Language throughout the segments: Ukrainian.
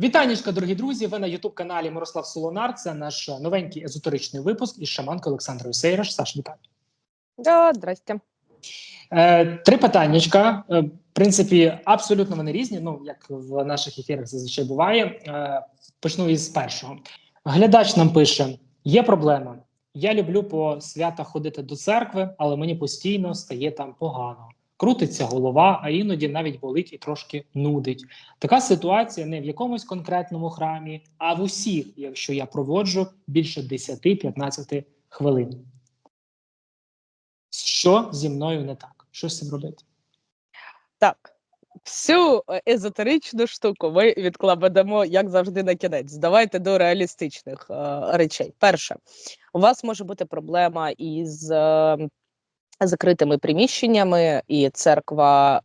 Вітанечка, дорогі друзі. Ви на Ютуб каналі Мирослав Солонар. Це наш новенький езотеричний випуск із шаманкою Олександрою Сейраш. Саш, вітаю. Да, здрасте. Е, три питаннячка. Е, в принципі, абсолютно вони різні. Ну як в наших ефірах зазвичай буває. Е, почну із першого. Глядач нам пише: є проблема. Я люблю по святах ходити до церкви, але мені постійно стає там погано. Крутиться голова, а іноді навіть болить і трошки нудить. Така ситуація не в якомусь конкретному храмі, а в усіх, якщо я проводжу більше 10-15 хвилин. Що зі мною не так? Що з цим робити? Так, всю е, езотеричну штуку ми відкладемо, як завжди, на кінець. Давайте до реалістичних е, речей. Перше, у вас може бути проблема із е, закритими приміщеннями, і церква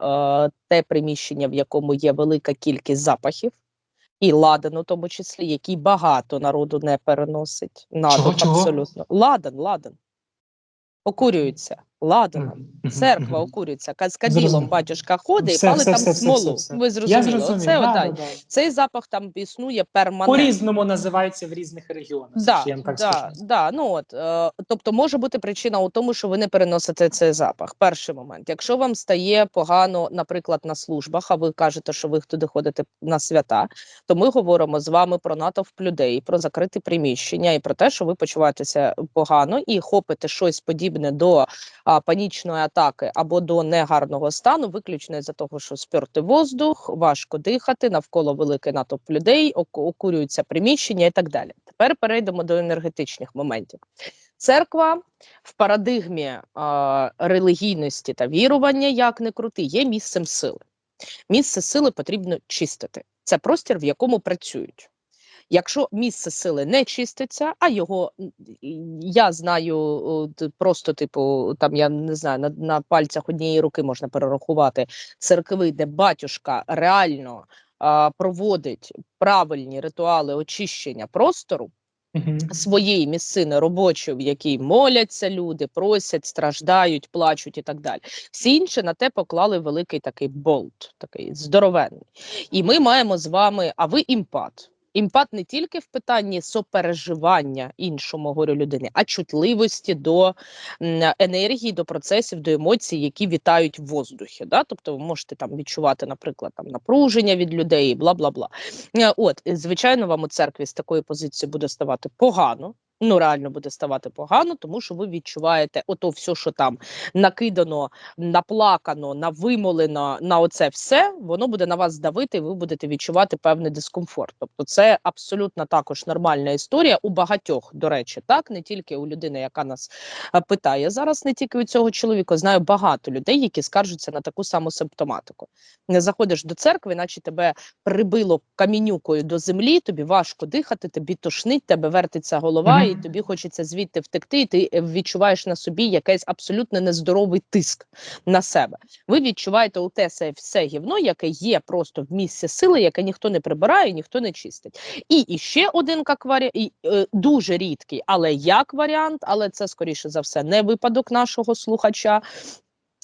е, те приміщення, в якому є велика кількість запахів. І ладан, у тому числі, який багато народу не переносить. Надо, Чого, чого? абсолютно. Ладан, ладан. Окурюється ладаном. Церква окурюється, каскаділом Зрозумів. батюшка ходить Все, і пали все, там все, смолу. все, все. Ви зрозуміли. Оце, да, да. Цей запах там існує перманентно. По-різному називається в різних регіонах. Да, я так да, скажу. да, ну от, е, тобто може бути причина у тому, що ви не переносите цей запах. Перший момент. Якщо вам стає погано, наприклад, на службах, а ви кажете, що ви туди ходите на свята, то ми говоримо з вами про натовп людей, про закрите приміщення і про те, що ви почуваєтеся погано і хопите щось подібне до панічної атаки або до негарного стану, виключно із-за того, що спертий воздух, важко дихати, навколо великий натовп людей, оку- окурюються приміщення і так далі. Тепер перейдемо до енергетичних моментів. Церква в парадигмі а, релігійності та вірування, як не крути, є місцем сили. Місце сили потрібно чистити. Це простір, в якому працюють. Якщо місце сили не чиститься, а його я знаю просто, типу, там я не знаю, на, на пальцях однієї руки можна перерахувати церкви, де батюшка реально а, проводить правильні ритуали очищення простору Мгм. своєї місцини робочої, в якій моляться люди, просять, страждають, плачуть і так далі. Всі інші на те поклали великий такий болт, такий здоровенний. І ми маємо з вами, а ви імпат. Імпат не тільки в питанні сопереживання іншому горю людини, а чутливості до енергії, до процесів, до емоцій, які вітають в воздухі. Да? Тобто ви можете там відчувати, наприклад, там напруження від людей, бла бла бла. От, звичайно, вам у церкві з такої позиції буде ставати погано. Ну, реально буде ставати погано, тому що ви відчуваєте ото все, що там накидано, наплакано, навимолено на оце все, воно буде на вас давити, і ви будете відчувати певний дискомфорт. Тобто, це абсолютно також нормальна історія у багатьох, до речі, так не тільки у людини, яка нас е, питає зараз, не тільки у цього чоловіка. Знаю багато людей, які скаржаться на таку саму симптоматику. Не заходиш до церкви, наче тебе прибило камінюкою до землі, тобі важко дихати, тобі тошнить, тебе вертиться голова, Мгм. І тобі хочеться звідти втекти, і ти е, відчуваєш на собі якийсь абсолютно нездоровий тиск на себе. Ви відчуваєте у те се- все гівно, яке є просто в місці сили, яке ніхто не прибирає, ніхто не чистить. І, і ще один як варіант, е, дуже рідкий, але як варіант, але це скоріше за все не випадок нашого слухача.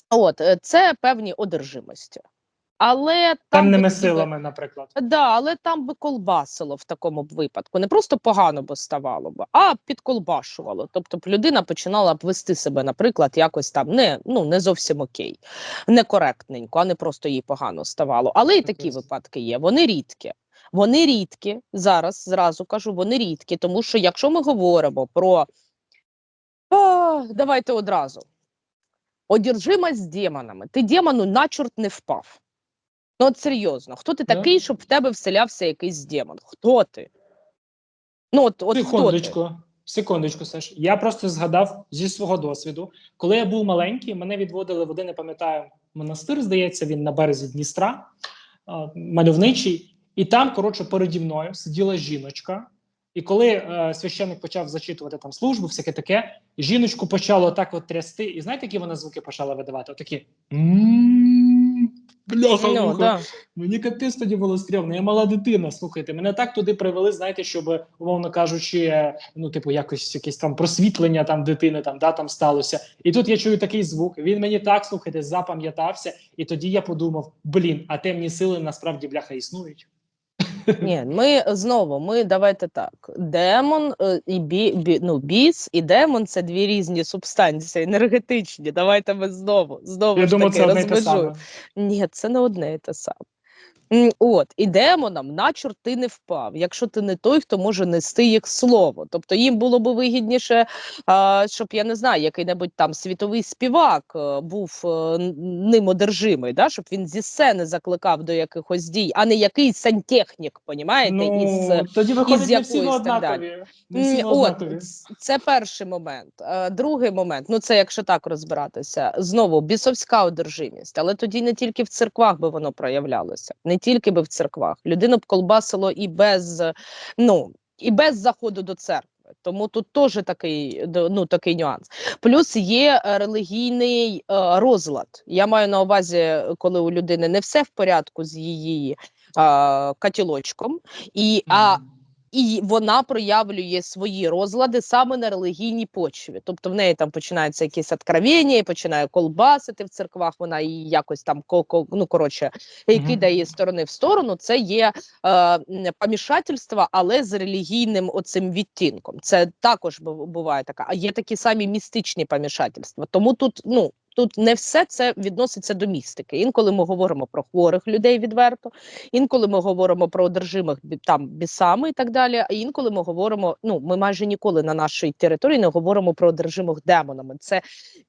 От е, це певні одержимості. Але там Темними би- силами, наприклад. Да, але там би колбасило в такому б випадку. Не просто погано би ставало б, а підколбашувало. Тобто б людина починала б вести себе, наприклад, якось там не, ну, не зовсім окей, некоректненько, а не просто їй погано ставало. Але і такі випадки є. Вони рідкі. Вони рідкі. Зараз зразу кажу, вони рідкі, тому що якщо ми говоримо про а, давайте одразу. Одержимость демонами. Ти демону на чорт не впав. Ну, от серйозно, хто ти такий, щоб в тебе вселявся якийсь демон? Хто ти? Ну, от, от хто ти? Секундочку, секундочку, Саш. Я просто згадав зі свого досвіду, коли я був маленький, мене відводили в один, не пам'ятаю, монастир, здається, він на березі Дністра, мальовничий. І там, коротше, переді мною сиділа жіночка. І коли е, священник почав зачитувати там службу, всяке таке, жіночку почало так от трясти. І знаєте, які вона звуки почала видавати? Отакі. «М, Бляха, Ну, да. Мені капець тоді було стрьомно. Я мала дитина. Слухайте, мене так туди привели, знаєте, щоб, умовно кажучи, ну, типу, якось якесь там просвітлення там дитини там, да, там сталося. І тут я чую такий звук. Він мені так, слухайте, запам'ятався. І тоді я подумав: блін, а темні сили насправді бляха існують. Ні, ми знову, ми давайте так. Демон е, і бі, бі, ну, біс і демон це дві різні субстанції енергетичні. Давайте ми знову знову Я ж думаю, таки це одне те саме. Ні, це не одне і те саме. От, і демонам на чорти не впав, якщо ти не той, хто може нести їх слово. Тобто їм було б вигідніше, а, щоб я не знаю, який-небудь там світовий співак е, був е, ним одержимий, да? щоб він зі сцени закликав до якихось дій, а не якийсь сантехнік, понімаєте? із, Ну, тоді не якоїсь так однакові. Не всі От, це перший момент. Е, Другий момент, ну це якщо так розбиратися, знову бісовська одержимість, але тоді не тільки в церквах би воно проявлялося, не тільки би в церквах. Людину б колбасило і без, ну, і без заходу до церкви. Тому тут теж такий, ну, такий нюанс. Плюс є е, релігійний е, розлад. Я маю на увазі, коли у людини не все в порядку з її е, катілочком, і, а. І вона проявлює свої розлади саме на релігійній почві. Тобто в неї там починаються якісь откровення, починає колбасити в церквах. Вона її якось там ну коротше кидає з сторони в сторону. Це є е, помішательство, але з релігійним оцим відтінком. Це також бу- буває така. А є такі самі містичні помішательства. Тому тут ну. Тут не все це відноситься до містики. Інколи ми говоримо про хворих людей відверто, інколи ми говоримо про одержимих там бісами і так далі. А інколи ми говоримо. Ну ми майже ніколи на нашій території не говоримо про одержимих демонами. Це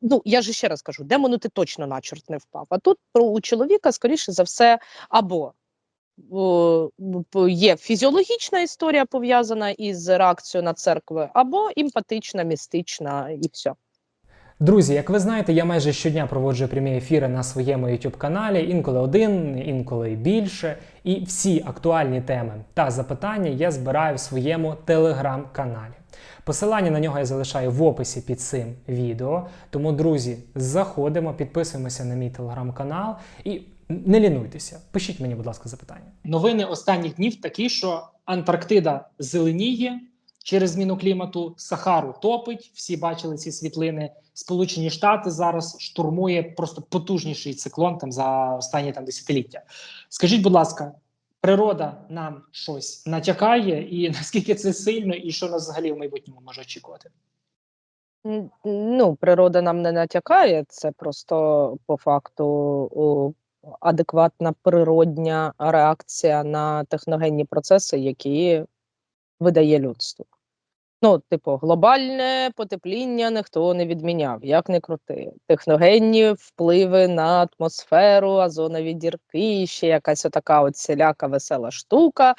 ну я ж ще раз кажу, демону ти точно на чорт не впав. А тут про у чоловіка, скоріше за все, або є фізіологічна історія пов'язана із реакцією на церкви, або емпатична, містична, і все. Друзі, як ви знаєте, я майже щодня проводжу прямі ефіри на своєму YouTube каналі, інколи один, інколи більше. І всі актуальні теми та запитання я збираю в своєму телеграм-каналі. Посилання на нього я залишаю в описі під цим відео. Тому, друзі, заходимо, підписуємося на мій телеграм-канал і не лінуйтеся. Пишіть мені, будь ласка, запитання. Новини останніх днів такі, що Антарктида зеленіє через зміну клімату, Сахару топить. Всі бачили ці світлини. Сполучені Штати зараз штурмує просто потужніший циклон там за останні там десятиліття. Скажіть, будь ласка, природа нам щось натякає, і наскільки це сильно, і що нас взагалі в майбутньому може очікувати? Ну, природа нам не натякає, це просто по факту адекватна природня реакція на техногенні процеси, які видає людство. Ну, типу, глобальне потепління ніхто не відміняв, як не крути. Техногенні впливи на атмосферу, озонові дірки, ще якась отака от всіляка весела штука.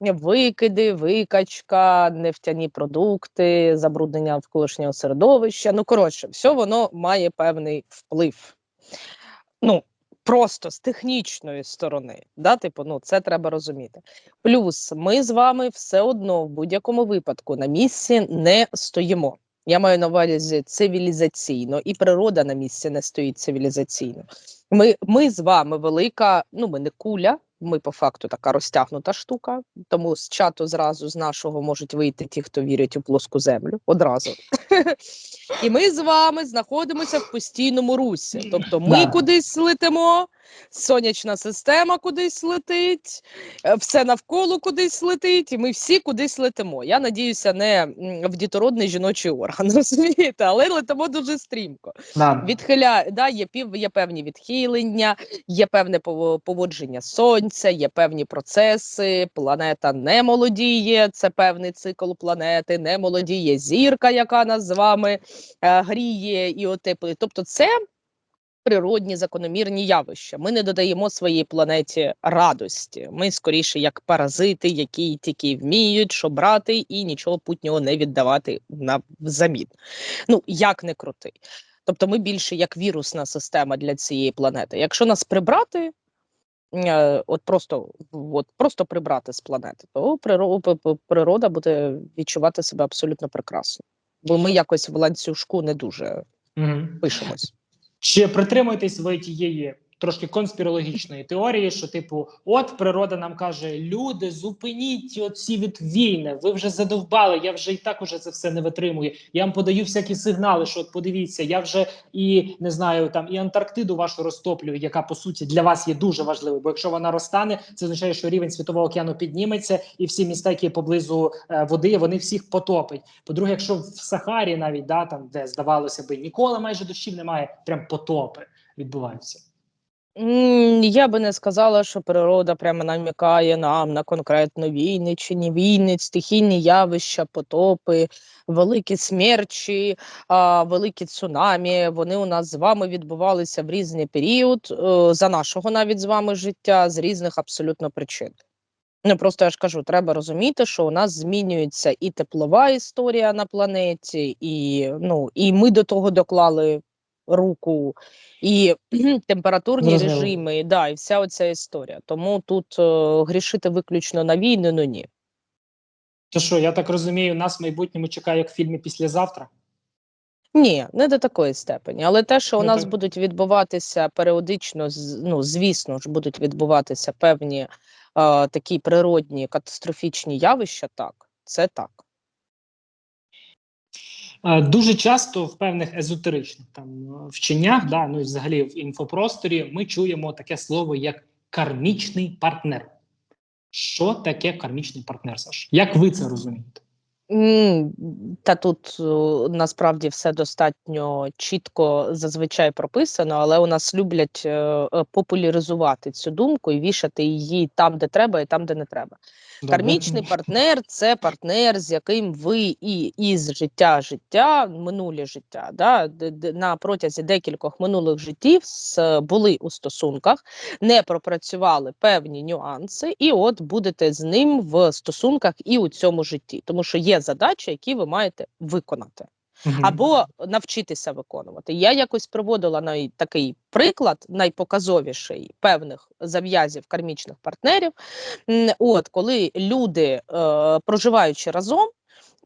Викиди, викачка, нефтяні продукти, забруднення навколишнього середовища. Ну, коротше, все воно має певний вплив. Ну, просто з технічної сторони. Да? Типу, ну, це треба розуміти. Плюс ми з вами все одно в будь-якому випадку на місці не стоїмо. Я маю на увазі цивілізаційно, і природа на місці не стоїть цивілізаційно. Ми, ми з вами велика, ну ми не куля, ми по факту така розтягнута штука. Тому з чату зразу з нашого можуть вийти ті, хто вірять у плоску землю одразу. І ми з вами знаходимося в постійному русі. Тобто ми кудись летимо, сонячна система кудись летить, е, все навколо кудись летить, і ми всі кудись летимо. Я надіюся, не в дітородний жіночий орган, розумієте, але летимо дуже стрімко. Да. Відхиля... Да, є, пів... є певні відхилення, є певне поводження сонця, є певні процеси. Планета не молодіє, це певний цикл планети, не молодіє зірка, яка нас з вами е, гріє і отеплює. Тобто, це природні закономірні явища. Ми не додаємо своїй планеті радості. Ми скоріше як паразити, які тільки вміють, що брати, і нічого путнього не віддавати на взамін. Ну як не крути. Тобто ми більше як вірусна система для цієї планети. Якщо нас прибрати, е, от просто, от просто прибрати з планети, то природа буде відчувати себе абсолютно прекрасно. Бо ми якось в ланцюжку не дуже Мгм. пишемось. Чи притримуєтесь ви тієї трошки конспірологічної теорії, що типу, от природа нам каже: люди, зупиніть оці від війни. Ви вже задовбали. Я вже і так уже це все не витримую. Я вам подаю всякі сигнали, що от подивіться, я вже і не знаю там і Антарктиду вашу розтоплюю, яка по суті для вас є дуже важливою. Бо якщо вона розтане, це означає, що рівень світового океану підніметься, і всі міста, які поблизу е, води, вони всіх потопить. По-друге, якщо в Сахарі, навіть да там, де здавалося би, ніколи майже дощів немає, прям потопи відбуваються. Я би не сказала, що природа прямо намікає нам на конкретно війни чи не війни, стихійні явища, потопи, великі смерчі, великі цунамі. Вони у нас з вами відбувалися в різний період е, за нашого навіть з вами життя з різних абсолютно причин. Ну просто я ж кажу, треба розуміти, що у нас змінюється і теплова історія на планеті, і ну і ми до того доклали руку, і температурні Зрозуміло. режими, да, і вся оця історія. Тому тут е, грішити виключно на війну, ну ні. То що, я так розумію, нас в майбутньому чекає як в фільмі післязавтра. Ні, не до такої степені. Але те, що у Ну, нас так. будуть відбуватися періодично, з- ну звісно ж, будуть відбуватися певні е, такі природні катастрофічні явища, так, це так. Е, Дуже часто в певних езотеричних там е, вченнях, да, ну і взагалі в інфопросторі, ми чуємо таке слово як кармічний партнер. Що таке кармічний партнер, Саш? Як ви це розумієте? Та тут е, насправді все достатньо чітко зазвичай прописано, але у нас люблять популяризувати цю думку і вішати її там, де треба, і там, де не треба. Кармічний партнер це партнер, з яким ви і із життя життя, минуле життя, да, на протязі декількох минулих життів були у стосунках, не пропрацювали певні нюанси, і от будете з ним в стосунках і у цьому житті, тому що є задачі, які ви маєте виконати Або навчитися виконувати. Я якось приводила най такий приклад, найпоказовіший певних зав'язів кармічних партнерів. От коли люди, е, проживаючи разом.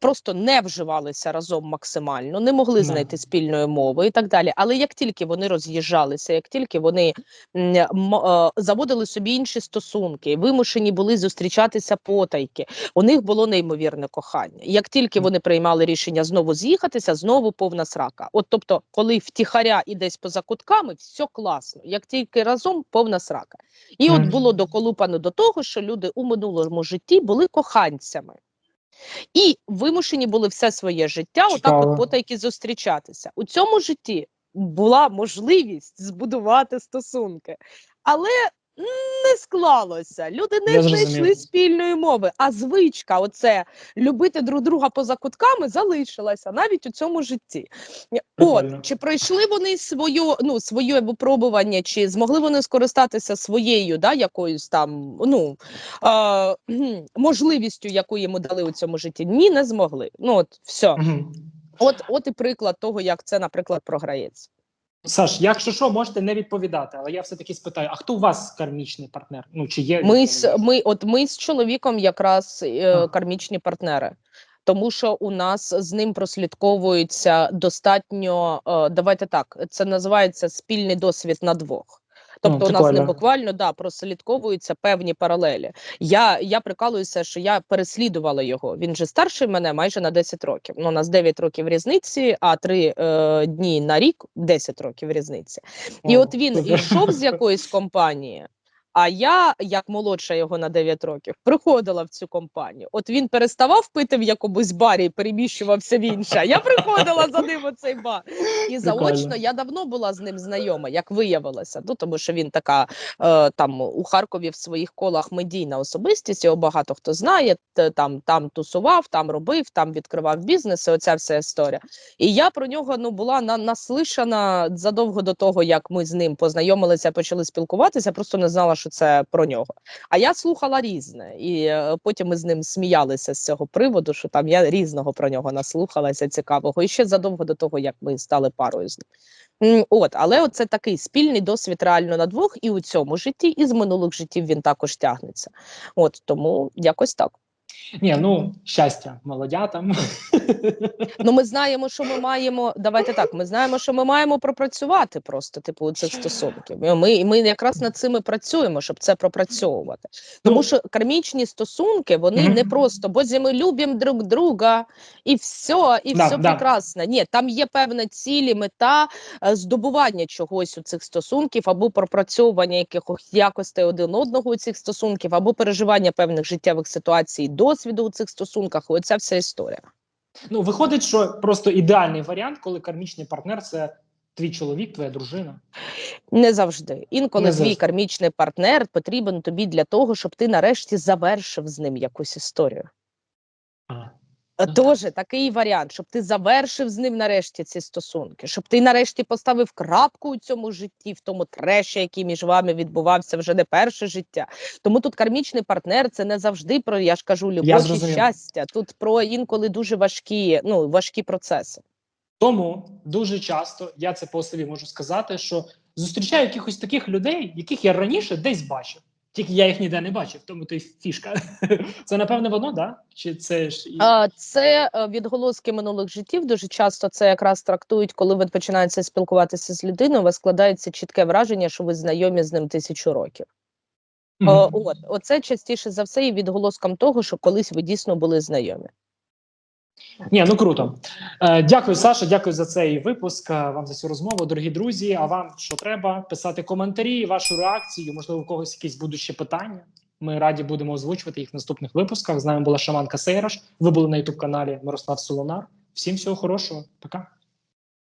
Просто не вживалися разом максимально, не могли знайти спільної мови і так далі. Але як тільки вони роз'їжджалися, як тільки вони м, е, заводили собі інші стосунки, вимушені були зустрічатися потайки, у них було неймовірне кохання. Як тільки вони приймали рішення знову з'їхатися, знову повна срака. От тобто, коли втіхаря і десь поза кутками, все класно. Як тільки разом повна срака. І от було доколупано до того, що люди у минулому житті були коханцями. І вимушені були все своє життя отак от потайки зустрічатися. У цьому житті була можливість збудувати стосунки, але не склалося. Люди не Я знайшли зрозумів. спільної мови. А звичка, оце любити друг друга поза кутками, залишилася навіть у цьому житті. Прикольно. От чи пройшли вони свою ну своє випробування, чи змогли вони скористатися своєю, да, якоюсь там ну е, можливістю, яку йому дали у цьому житті? Ні, не змогли. Ну от все. Мгм. От, от і приклад того, як це, наприклад, програється. Саш, якщо що, можете не відповідати, але я все-таки спитаю: а хто у вас кармічний партнер? Ну чи є Ми з ми, от ми з чоловіком якраз е, кармічні партнери. Тому що у нас з ним прослідковується достатньо. Е, давайте так, це називається спільний досвід на двох. Тобто, у нас ним буквально да прослідковуються певні паралелі. Я, я прикалуюся, що я переслідувала його. Він же старший мене майже на 10 років. Ну, у нас 9 років різниці, а 3 е, дні на рік 10 років різниці. І О, от він йшов з якоїсь компанії. А я, як молодша його на 9 років, приходила в цю компанію. От він переставав пити в якомусь барі і переміщувався в інше. Я приходила за ним у цей бар. І заочно я давно була з ним знайома, як виявилося. Ну тому що він така е, там у Харкові в своїх колах медійна особистість. Його багато хто знає. Там там тусував, там робив, там відкривав бізнес. і Оця вся історія. І я про нього ну була на, наслишана задовго до того, як ми з ним познайомилися, почали спілкуватися. Просто не знала, що це про нього. А я слухала різне, і е, потім ми з ним сміялися з цього приводу, що там я різного про нього наслухалася цікавого. І ще задовго до того, як ми стали парою з ним. От, але це такий спільний досвід реально на двох, і у цьому житті, і з минулих життів він також тягнеться. От тому якось так. Ні, ну щастя, молодятам. Ну, ми знаємо, що ми маємо. Давайте так. Ми знаємо, що ми маємо пропрацювати просто, типу, у цих стосунків. Ми, ми якраз над цим і працюємо, щоб це пропрацьовувати. Тому Ну, що кармічні стосунки вони Мгм. не просто, бо ми любимо друг друга, і все, і Да, все да. прекрасно. Ні, там є певна цілі, мета е, здобування чогось у цих стосунків, або пропрацьовування якихось якостей один одного у цих стосунків, або переживання певних життєвих ситуацій, досвіду у цих стосунках. Оця вся історія. Ну, виходить, що просто ідеальний варіант, коли кармічний партнер це твій чоловік, твоя дружина. Не завжди. Інколи Не твій кармічний партнер потрібен тобі для того, щоб ти нарешті завершив з ним якусь історію. А. Е, Ну, такий варіант, щоб ти завершив з ним нарешті ці стосунки, щоб ти нарешті поставив крапку у цьому житті, в тому треші, який між вами відбувався вже не перше життя. Тому тут кармічний партнер це не завжди про я ж кажу любов і щастя. Тут про інколи дуже важкі, ну важкі процеси. Тому дуже часто я це по собі можу сказати, що зустрічаю якихось таких людей, яких я раніше десь бачив. Тільки я їх ніде не бачив, тому то й фішка. Це напевне воно, да? Чи це ж. А, Це е, відголоски минулих життів. Дуже часто це якраз трактують, коли ви починаєте спілкуватися з людиною. У вас складається чітке враження, що ви знайомі з ним тисячу років. Мгм. О, от оце частіше за все є відголоском того, що колись ви дійсно були знайомі. Ні, ну круто. Е, дякую, Саша. Дякую за цей випуск. е, Вам за цю розмову, дорогі друзі. А вам що треба? Писати коментарі, вашу реакцію. Можливо, у когось якісь будуть ще питання. Ми раді будемо озвучувати їх в наступних випусках. З нами була Шаманка Сейраш. Ви були на ютуб каналі Мирослав Солонар. Всім всього хорошого. Пока.